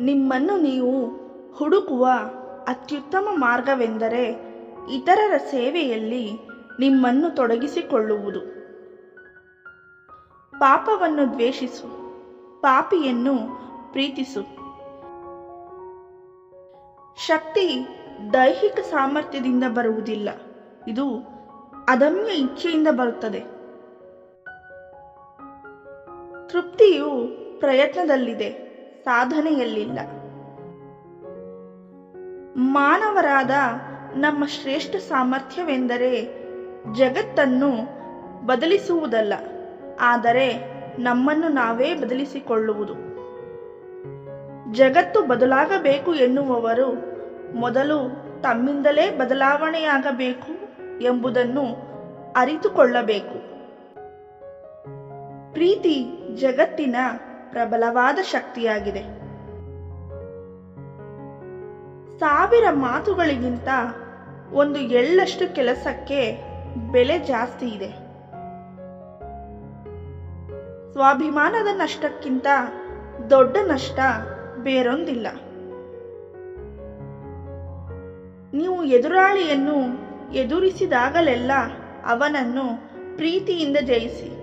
ನಿಮ್ಮನ್ನು ನೀವು ಹುಡುಕುವ ಅತ್ಯುತ್ತಮ ಮಾರ್ಗವೆಂದರೆ ಇತರರ ಸೇವೆಯಲ್ಲಿ ನಿಮ್ಮನ್ನು ತೊಡಗಿಸಿಕೊಳ್ಳುವುದು. ಪಾಪವನ್ನು ದ್ವೇಷಿಸು, ಪಾಪಿಯನ್ನು ಪ್ರೀತಿಸು. ಶಕ್ತಿ ದೈಹಿಕ ಸಾಮರ್ಥ್ಯದಿಂದ ಬರುವುದಿಲ್ಲ, ಇದು ಅದಮ್ಯ ಇಚ್ಛೆಯಿಂದ ಬರುತ್ತದೆ. ತೃಪ್ತಿಯು ಪ್ರಯತ್ನದಲ್ಲಿದೆ. ಸಾಧನೆಯಲ್ಲಿಲ್ಲ. ಮಾನವರಾದ ನಮ್ಮ ಶ್ರೇಷ್ಠ ಸಾಮರ್ಥ್ಯವೆಂದರೆ ಜಗತ್ತನ್ನು ಬದಲಿಸುವುದಲ್ಲ, ಆದರೆ ನಮ್ಮನ್ನು ನಾವೇ ಬದಲಿಸಿಕೊಳ್ಳುವುದು. ಜಗತ್ತು ಬದಲಾಗಬೇಕು ಎನ್ನುವವರು ಮೊದಲು ತಮ್ಮಿಂದಲೇ ಬದಲಾವಣೆಯಾಗಬೇಕು ಎಂಬುದನ್ನು ಅರಿತುಕೊಳ್ಳಬೇಕು. ಪ್ರೀತಿ ಜಗತ್ತಿನ ಪ್ರಬಲವಾದ ಶಕ್ತಿಯಾಗಿದೆ. ಸಾವಿರ ಮಾತುಗಳಿಗಿಂತ ಒಂದು ಎಳ್ಳಷ್ಟು ಕೆಲಸಕ್ಕೆ ಬೆಲೆ ಜಾಸ್ತಿ ಇದೆ. ಸ್ವಾಭಿಮಾನದ ನಷ್ಟಕ್ಕಿಂತ ದೊಡ್ಡ ನಷ್ಟ ಬೇರೊಂದಿಲ್ಲ. ನೀವು ಎದುರಾಳಿಯನ್ನು ಎದುರಿಸಿದಾಗಲೆಲ್ಲ ಅವನನ್ನು ಪ್ರೀತಿಯಿಂದ ಜಯಿಸಿ.